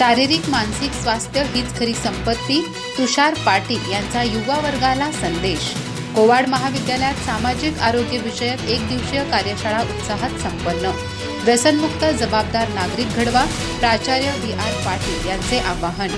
शारीरिक मानसिक स्वास्थ्य हीच खरी संपत्ती तुषार पाटील यांचा युवा वर्गाला संदेश. कोवाड महाविद्यालयात सामाजिक आरोग्य विषयक एक दिवसीय कार्यशाळा उत्साहात संपन्न. व्यसनमुक्त जबाबदार नागरिक घडवा प्राचार्य बी आर पाटील यांचे आवाहन.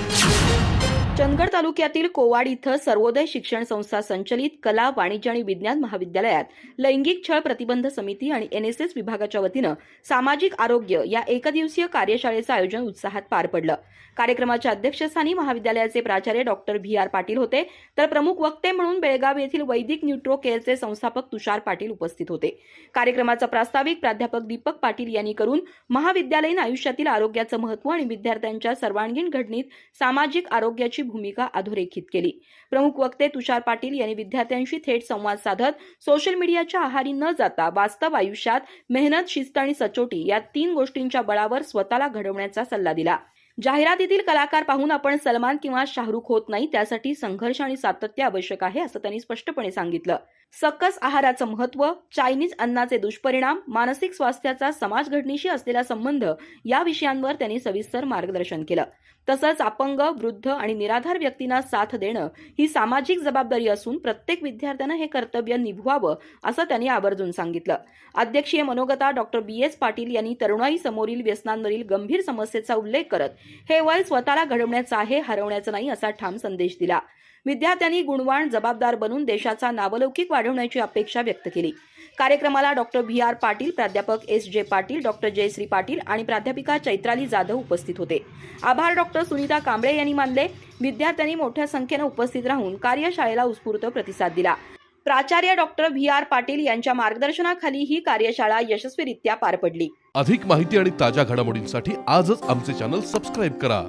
चंदगड तालुक्यातील कोवाड इथं सर्वोदय शिक्षण संस्था संचलित कला वाणिज्य आणि विज्ञान महाविद्यालयात लैंगिक छळ प्रतिबंध समिती आणि एनएसएस विभागाच्या वतीनं सामाजिक आरोग्य या एकदिवसीय कार्यशाळेचं आयोजन उत्साहात पार पडलं. कार्यक्रमाच्या अध्यक्षस्थानी महाविद्यालयाचे प्राचार्य डॉक्टर व्ही आर पाटील होते. तर प्रमुख वक्ते म्हणून बेळगाव येथील वैदिक न्यूट्रो केअरचे संस्थापक तुषार पाटील उपस्थित होते. कार्यक्रमाचा प्रास्ताविक प्राध्यापक दीपक पाटील यांनी करून महाविद्यालयीन आयुष्यातील आरोग्याचं महत्त्व आणि विद्यार्थ्यांच्या सर्वांगीण घडणीत सामाजिक आरोग्याची भूमिका अधोरेखित केली. प्रमुख वक्ते तुषार पाटील यांनी विद्यार्थ्यांशी थेट संवाद साधत सोशल मीडियाच्या आहारी न जाता वास्तव आयुष्यात मेहनत शिस्त आणि सचोटी या तीन गोष्टींच्या बळावर स्वतःला घडवण्याचा सल्ला दिला. जाहिरातीतील कलाकार पाहून आपण सलमान किंवा शाहरुख होत नाही त्यासाठी संघर्ष आणि सातत्य आवश्यक आहे असं त्यांनी स्पष्टपणे सांगितलं. सकस आहाराचं महत्त्व चायनीज अन्नाचे दुष्परिणाम मानसिक स्वास्थ्याचा समाज घडणीशी असलेला संबंध या विषयांवर त्यांनी सविस्तर मार्गदर्शन केलं. तसंच अपंग वृद्ध आणि निराधार व्यक्तींना साथ देणं ही सामाजिक जबाबदारी असून प्रत्येक विद्यार्थ्यानं हे कर्तव्य निभवावं असं त्यांनी आवर्जून सांगितलं. अध्यक्षीय मनोगता डॉक्टर बी. एस. पाटील यांनी तरुणाई समोरील व्यसनांवरील गंभीर समस्येचा उल्लेख करत हे वय स्वतःला घडवण्याचं आहे हरवण्याचं नाही असा ठाम संदेश दिला. विद्यार्थ्यांनी गुणवान जबाबदार बनून देशाचा नावलौकिक वाढवण्याची अपेक्षा व्यक्त केली. कार्यक्रमाला डॉक्टर व्ही आर पाटील प्राध्यापक एस जे पाटील डॉक्टर जयश्री पाटील आणि प्राध्यापिका चैत्राली जाधव उपस्थित होते. आभार डॉक्टर सुनीता कांबळे यांनी मानले. विद्यार्थ्यांनी मोठ्या संख्येनं उपस्थित राहून कार्यशाळेला उत्स्फूर्त प्रतिसाद दिला. प्राचार्य डॉक्टर व्ही आर पाटील यांच्या मार्गदर्शनाखाली ही कार्यशाळा यशस्वीरित्या पार पडली. अधिक माहिती आणि ताज्या घडामोडींसाठी आजच आमचे चॅनल सबस्क्राईब करा.